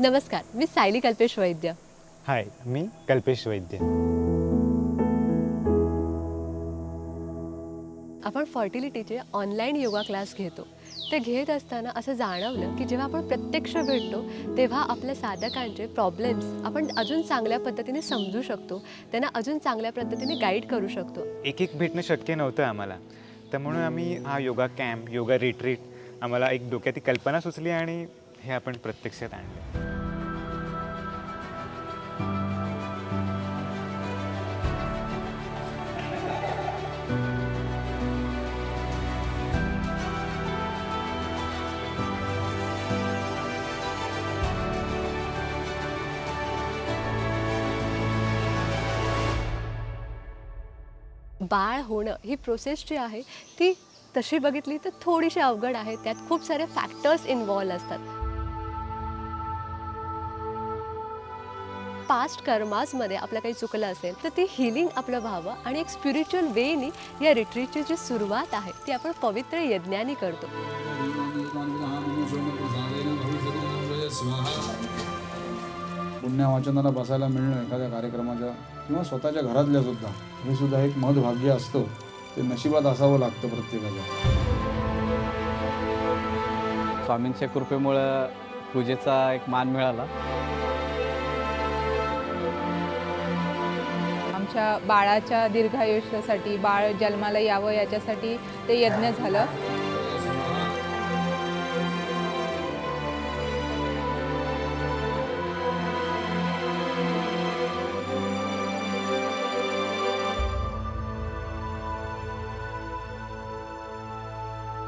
नमस्कार मी सायली कल्पेश वैद्य. हाय मी कल्पेश वैद्य. आपण फर्टिलिटीचे online yoga class घेतो. ते घेत असताना असं जाणवलं की जेव्हा आपण प्रत्यक्ष भेटतो तेव्हा आपल्या साधकांचे प्रॉब्लेम्स आपण अजून चांगल्या पद्धतीने समजू शकतो. त्यांना अजून चांगल्या पद्धतीने गाईड करू शकतो. एक एक भेटणं शक्य नव्हतं आम्हाला. तर म्हणून आम्ही हा योगा कॅम्प योगा रिट्रीट आम्हाला एक डोक्यात कल्पना सुचली आणि हे आपण प्रत्यक्षात आणलं. बाळ होणं ही प्रोसेस जी आहे ती तशी बघितली तर थोडीशी अवघड आहे. त्यात खूप सारे फॅक्टर्स इन्वॉल्व असतात. पास्ट कर्माजमध्ये आपलं काही चुकलं असेल तर ते हिलिंग आपलं व्हावं आणि एक स्पिरिच्युअल वेनी या रिट्रीटची जी सुरुवात आहे ती आपण पवित्र यज्ञानी करतो. पुण्यवाचनाला बसायला मिळणं एखाद्या कार्यक्रमाच्या किंवा स्वतःच्या घरातल्या सुद्धा. हे सुद्धा एक महत्भाग्य असतं. ते नशिबात असावं लागतं प्रत्येकाच्या स्वामींच्या कृपेमुळं पूजेचा एक मान मिळाला. आमच्या बाळाच्या दीर्घायुष्यासाठी बाळ जन्माला यावं याच्यासाठी ते यज्ञ झालं.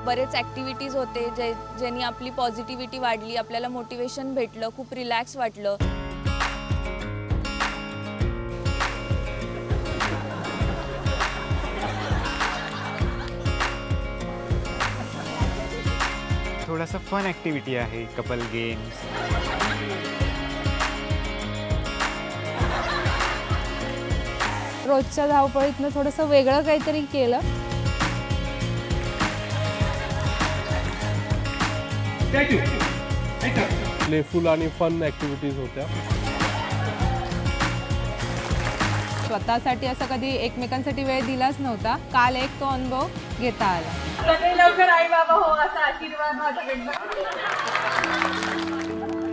बरेच ॲक्टिव्हिटीज होते जे ज्यांनी आपली पॉझिटिव्हिटी वाढली आपल्याला मोटिवेशन भेटलं खूप रिलॅक्स वाटलं. थोडासा फन ॲक्टिव्हिटी आहे कपल गेम्स रोजच्या धावपळीतनं थोडंसं वेगळं काहीतरी केलं. प्लेफुल आणि फन ॲक्टिव्हिटीज होत्या. स्वतःसाठी असं कधी एकमेकांसाठी वेळ दिलाच नव्हता. काल एक तो अनुभव घेता आला.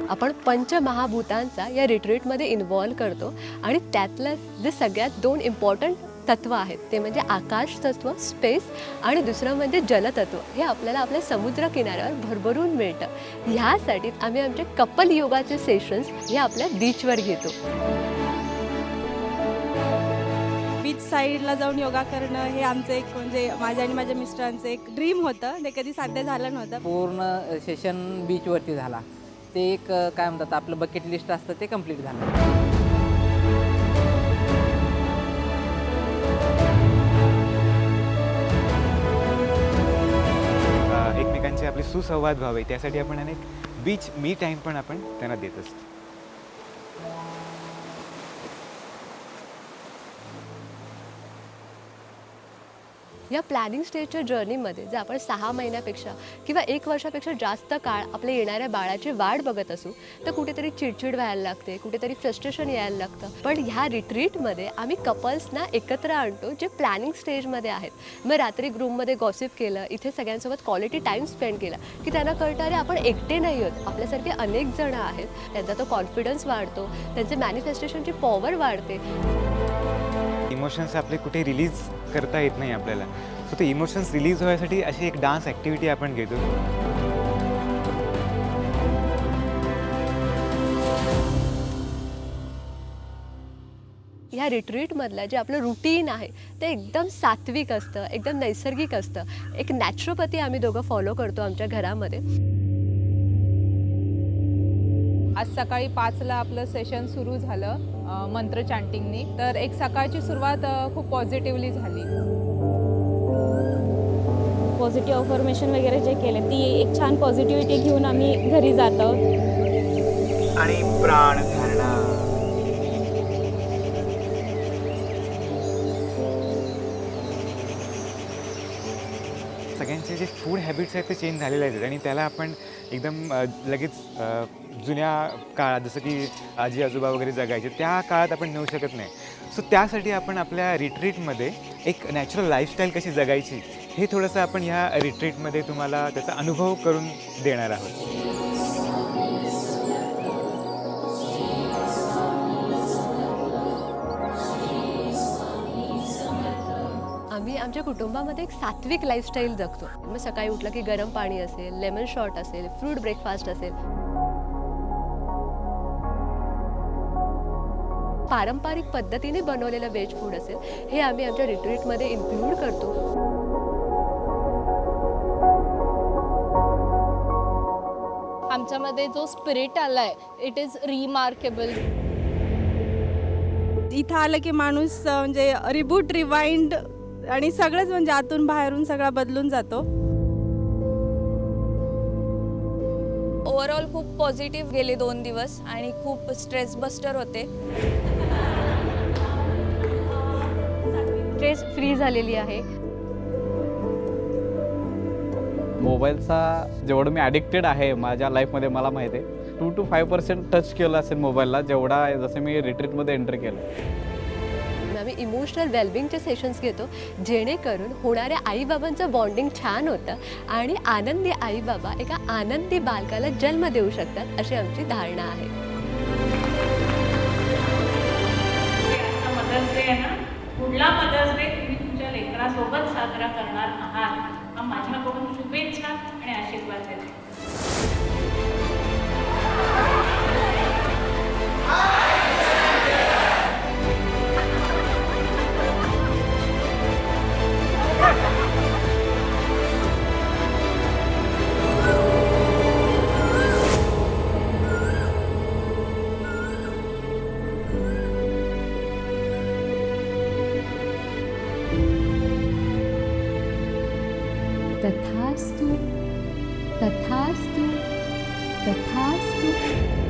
आपण पंचमहाभूतांचा या रिट्रीटमध्ये इन्व्हॉल्व करतो आणि त्यातलं जे सगळ्यात दोन इम्पॉर्टंट तत्व आहेत. ते म्हणजे आकाश तत्व स्पेस आणि दुसरं म्हणजे जलतत्व. हे आपल्याला आपल्या समुद्र किनाऱ्यावर भरभरून मिळतं. ह्यासाठी आम्ही आमचे कपल योगाचे सेशन्स हे आपल्या बीचवर घेतो. बीच साईडला जाऊन योगा करणं हे आमचं एक म्हणजे माझ्या आणि माझ्या मिस्टरांचं एक ड्रीम होतं. ते कधी साध्य झालं नव्हतं. पूर्ण सेशन बीचवरती झाला. ते एक काय म्हणतात आपलं बकेट लिस्ट असतं ते कंप्लीट झालं. एकमेकांचे आपले सुसंवाद व्हावे. त्यासाठी आपण अनेक बीच मी टाईम पण आपण त्यांना देत असतो. या प्लॅनिंग स्टेजच्या जर्नीमध्ये जर आपण सहा महिन्यापेक्षा किंवा एक वर्षापेक्षा जास्त काळ आपल्या येणाऱ्या बाळाची वाढ बघत असू तर कुठेतरी चिडचिड व्हायला लागते कुठेतरी फ्रस्ट्रेशन यायला लागतं. पण ह्या रिट्रीटमध्ये आम्ही कपल्सना एकत्र आणतो जे प्लॅनिंग स्टेजमध्ये आहेत. मग रात्री ग्रूममध्ये गॉसिप केलं इथे सगळ्यांसोबत क्वालिटी टाईम स्पेंड केला की त्यांना कळतं अरे आपण एकटे नाही आहोत. आपल्यासारखे अनेक जणं आहेत. त्यांचा तो कॉन्फिडन्स वाढतो त्यांचे मॅनिफेस्टेशनची पॉवर वाढते. इमोशन्स आपले कुठे रिलीज करता येत नाही आपल्याला. सो ते इमोशन्स रिलीज होण्यासाठी अशी एक डान्स ॲक्टिव्हिटी आपण घेतो. ह्या रिट्रीटमधलं जे आपलं रुटीन आहे ते एकदम सात्विक असतं एकदम नैसर्गिक असतं. एक नॅचरोपॅथी आम्ही दोघं फॉलो करतो आमच्या घरामध्ये. आज सकाळी पाचला आपलं सेशन सुरू झालं मंत्र चॅन्टिंगनी तर एक सकाळची सुरुवात खूप पॉझिटिव्हली झाली. पॉझिटिव्ह अफर्मेशन वगैरे जे केले ती एक छान पॉझिटिव्हिटी घेऊन आम्ही घरी जात. आणि प्राण सगळ्यांचे जे फूड हॅबिट्स आहेत ते चेंज झालेले आहेत आणि त्याला आपण एकदम लगेच जुन्या काळात जसं की आजी आजोबा वगैरे जगायचे त्या काळात आपण नेऊ शकत नाही. सो त्यासाठी आपण आपल्या रिट्रीटमध्ये एक नॅचरल लाईफस्टाईल कशी जगायची हे थोडंसं आपण ह्या रिट्रीटमध्ये तुम्हाला त्याचा अनुभव करून देणार आहोत. आम्ही आमच्या कुटुंबामध्ये एक सात्विक लाईफस्टाईल जगतो. मग सकाळी उठलं की गरम पाणी असेल लेमन शॉट असेल फ्रूट ब्रेकफास्ट असेल. पारंपरिक पद्धतीने बनवलेलं व्हेज फूड असेल हे आम्ही आमच्या रिट्रीटमध्ये इन्क्लूड करतो. आमच्यामध्ये जो स्पिरिट आलाय इट इज रिमार्केबल इथं आलं की माणूस म्हणजे रिबूट रिवाइंड आणि सगळंच म्हणजे आतून बाहेरून सगळा बदलून जातो. ओव्हरऑल खूप पॉझिटिव्ह गेले दोन दिवस आणि खूप स्ट्रेस बस्टर होते. स्ट्रेस फ्री झालेली आहे. मोबाईलचा जेवढं मी ॲडिक्टेड आहे माझ्या लाईफमध्ये मला माहिती आहे two to five percent touch केलं असेल मोबाईलला जेवढा जसं मी रिट्रीटमध्ये एंटर केलं. आम्ही इमोशनल वेलबिंगचे सेशन्स घेतो जेणेकरून होणाऱ्या आईबाबांचं बॉन्डिंग छान होतं आणि आनंदी आईबाबा एका आनंदी बालकाला जन्म देऊ शकतात अशी आमची धारणा आहे. पुढला मदर्स डे तुम्ही तुमच्या लेकरासोबत साजरा करणार आहात. हा माझ्याकडून शुभेच्छा आणि आशीर्वाद देते. तथास्तु तथास्तु तथास्तु।